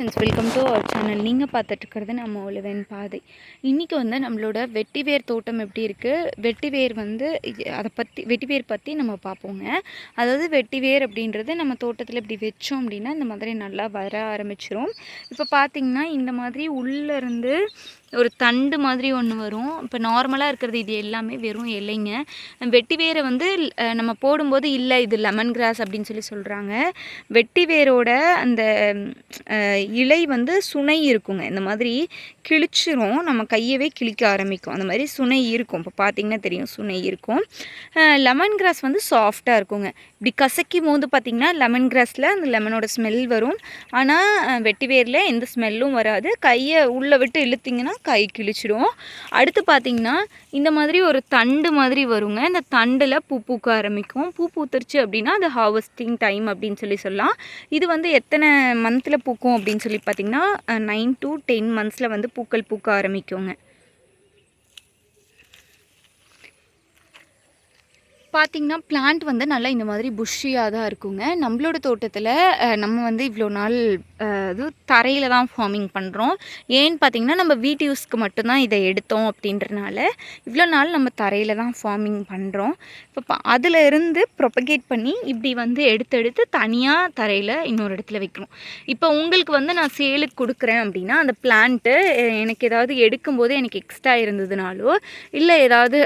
Friends welcome to our channel நீங்கள் பார்த்துட்ருக்கிறது நம்ம உழவன் பாதை. இன்றைக்கி வந்து நம்மளோட வெட்டிவேர் தோட்டம் எப்படி இருக்குது வெட்டிவேர் வந்து அதை பற்றி வெட்டிவேர் பற்றி நம்ம பார்ப்போங்க. அதாவது வெட்டிவேர் அப்படின்றது நம்ம தோட்டத்தில் இப்படி வச்சோம் அப்படின்னா இந்த மாதிரி நல்லா வர ஆரம்பிச்சிரும். இப்போ பார்த்திங்கன்னா இந்த மாதிரி உள்ளேருந்து ஒரு தண்டு மாதிரி ஒன்று வரும். இப்போ நார்மலாக இருக்கிறது இது எல்லாமே வெறும் இலைங்க. வெட்டி வேரை வந்து நம்ம போடும்போது இல்லை இது லெமன் கிராஸ் அப்படின்னு சொல்லி சொல்கிறாங்க வெட்டி வேரோட அந்த இலை வந்து சுனை இருக்குங்க. இந்த மாதிரி கிழிச்சிரும். நம்ம கையவே கிழிக்க ஆரம்பிக்கும். அந்த மாதிரி சுனை இருக்கும். இப்போ பார்த்திங்கன்னா தெரியும் சுனை இருக்கும். லெமன் கிராஸ் வந்து சாஃப்டாக இருக்குங்க. இப்படி கசக்கி போது பார்த்தீங்கன்னா லெமன் கிராஸில் அந்த லெமனோட ஸ்மெல் வரும். ஆனால் வெட்டி வேரில் எந்த ஸ்மெல்லும் வராது. கையை உள்ளே விட்டு இழுத்திங்கன்னா கை கிழிச்சிடும். அடுத்து பார்த்தீங்கன்னா இந்த மாதிரி ஒரு தண்டு மாதிரி வருங்க. இந்த தண்டில் பூ பூக்க ஆரம்பிக்கும். பூ பூத்துருச்சு அப்படின்னா அது ஹார்வெஸ்டிங் டைம் அப்படின்னு சொல்லி சொல்லலாம். இது வந்து எத்தனை மந்தில் பூக்கும் அப்படின்னு சொல்லி பார்த்தீங்கன்னா நைன் டு டென் மந்த்ஸில் வந்து பூக்கள் பூக்க ஆரம்பிக்குங்க. பார்த்தீங்கன்னா பிளான்ட் வந்து நல்லா இந்த மாதிரி புஷ்ஷியாக தான் இருக்குங்க. நம்மளோட தோட்டத்தில் நம்ம வந்து இவ்வளோ நாள் இது தரையில் தான் ஃபார்மிங் பண்ணுறோம் ஏன்னு பார்த்தீங்கன்னா நம்ம வீட்டு யூஸ்க்கு மட்டும்தான் இதை எடுத்தோம் அப்படின்றனால இவ்வளோ நாள் நம்ம தரையில் தான் ஃபார்மிங் பண்ணுறோம் இப்போ ப- இருந்து ப்ரொபகேட் பண்ணி இப்படி வந்து எடுத்து எடுத்து தனியாக தரையில் இன்னொரு இடத்துல வைக்கிறோம். இப்போ உங்களுக்கு வந்து நான் சேலுக்கு கொடுக்குறேன் அப்படின்னா அந்த பிளான்ட்டு எனக்கு ஏதாவது எடுக்கும்போது எனக்கு எக்ஸ்ட்ரா இருந்ததுனாலோ இல்லை ஏதாவது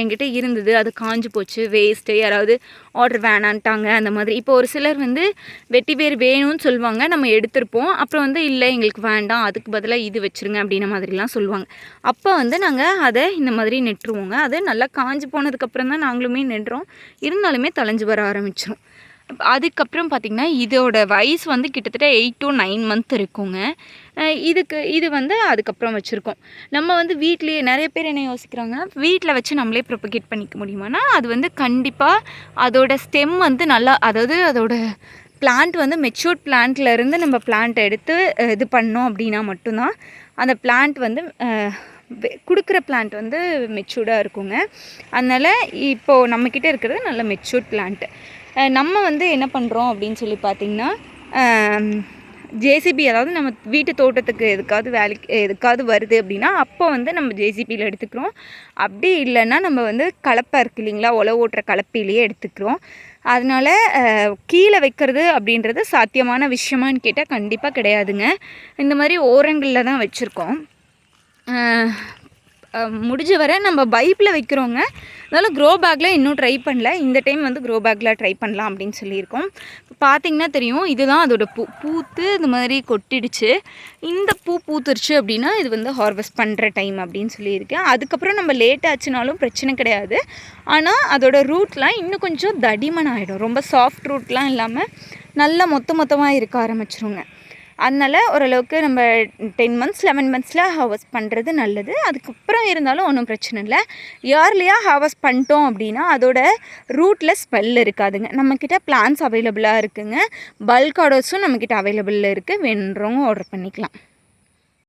என்கிட்ட இருந்தது அது காஞ்சு போச்சு வேஸ்ட்டு யாராவது ஆர்டர் வேணான்ட்டாங்க அந்த மாதிரி. இப்போ ஒரு சிலர் வந்து வெட்டி வேர் வேணும்னு சொல்லுவாங்க நம்ம எடுத்திருப்போம். அப்புறம் வந்து இல்லை எங்களுக்கு வேண்டாம் அதுக்கு பதிலாக இது வச்சுருங்க அப்படின்ன மாதிரிலாம் சொல்லுவாங்க. அப்போ வந்து நாங்கள் அதை இந்த மாதிரி நெட்டுருவோங்க. அதை நல்லா காஞ்சி போனதுக்கப்புறம் தான் நாங்களுமே நெடுறோம். இருந்தாலுமே தொலைஞ்சு வர ஆரம்பிச்சிடும் அதுக்கப்புறம் பார்த்திங்கன்னா இதோட வயசு வந்து கிட்டத்தட்ட எயிட் டு நைன் மந்த் இருக்குங்க. இதுக்கு இது வந்து அதுக்கப்புறம் வச்சுருக்கோம். நம்ம வந்து வீட்லேயே நிறைய பேர் என்ன யோசிக்கிறாங்க வீட்டில் வச்சு நம்மளே ப்ரொபகேட் பண்ணிக்க முடியுமானா அது வந்து கண்டிப்பாக அதோட ஸ்டெம் வந்து நல்லா அதாவது அதோட பிளான்ட் வந்து மெச்சூர்ட் இருந்து நம்ம பிளான்ட் எடுத்து இது பண்ணோம் அப்படின்னா மட்டும்தான் அந்த பிளான்ட் வந்து கொடுக்குற பிளான்ட் வந்து மெச்சூர்டாக இருக்குங்க. அதனால் இப்போது நம்மக்கிட்ட இருக்கிறது நல்ல மெச்சூர்ட் பிளான்ட்டு நம்ம வந்து என்ன பண்ணுறோம் அப்படின்னு சொல்லி பார்த்திங்கன்னா ஜேசிபி அதாவது நம்ம வீட்டு தோட்டத்துக்கு எதுக்காவது வேலைக்கு எதுக்காவது வருது அப்படின்னா அப்போ வந்து நம்ம ஜேசிபியில் எடுத்துக்கிறோம். அப்படி இல்லைன்னா நம்ம வந்து கலப்பை இருக்கு இல்லைங்களா? உழவு ஓட்டுற கலப்பையிலேயே எடுத்துக்கிறோம். அதனால் கீழே வைக்கிறது அப்படின்றது சாத்தியமான விஷயமான்னு கேட்டால் கண்டிப்பாக கிடையாதுங்க. இந்த மாதிரி ஓரங்களில் தான் வச்சுருக்கோம். முடிஞ்ச வரை நம்ம பைப்பில் வைக்கிறோங்க. அதனால் க்ரோ பேக்கில் இன்னும் ட்ரை பண்ணல. இந்த டைம் வந்து க்ரோ பேக்கில் ட்ரை பண்ணலாம் அப்படின்னு சொல்லியிருக்கோம். இப்போ பார்த்தீங்கன்னா தெரியும் இதுதான் அதோட பூ பூத்து இந்த மாதிரி கொட்டிடுச்சு. இந்த பூ பூத்துருச்சு அப்படின்னா இது வந்து ஹார்வெஸ்ட் பண்ணுற டைம் அப்படின்னு சொல்லியிருக்கேன் அதுக்கப்புறம் நம்ம லேட் ஆச்சுனாலும் பிரச்சனை கிடையாது. ஆனால் அதோட ரூட்லாம் இன்னும் கொஞ்சம் தடிமன் ஆகிடும் ரொம்ப சாஃப்ட் ரூட்லாம் இல்லாமல் நல்லா மொத்த மொத்தமாக இருக்க ஆரம்பிச்சிருங்க. அதனால ஓரளவுக்கு நம்ம டென் மந்த்ஸ் லெவன் மந்த்ஸில் ஹவர்ஸ் பண்ணுறது நல்லது. அதுக்கப்புறம் இருந்தாலும் ஒன்றும் பிரச்சனை இல்லை. இயர்லியாக ஹவர்ஸ் பண்ணிட்டோம் அப்படின்னா அதோட ரூட்டில் ஸ்மெல் இருக்காதுங்க. நம்மக்கிட்ட பிளான்ஸ் அவைலபிளாக இருக்குங்க. பல்க் ஆர்டர்ஸும் நம்மக்கிட்ட அவைலபிளில் இருக்குது வேணுன்றவங்க ஆர்டர் பண்ணிக்கலாம்.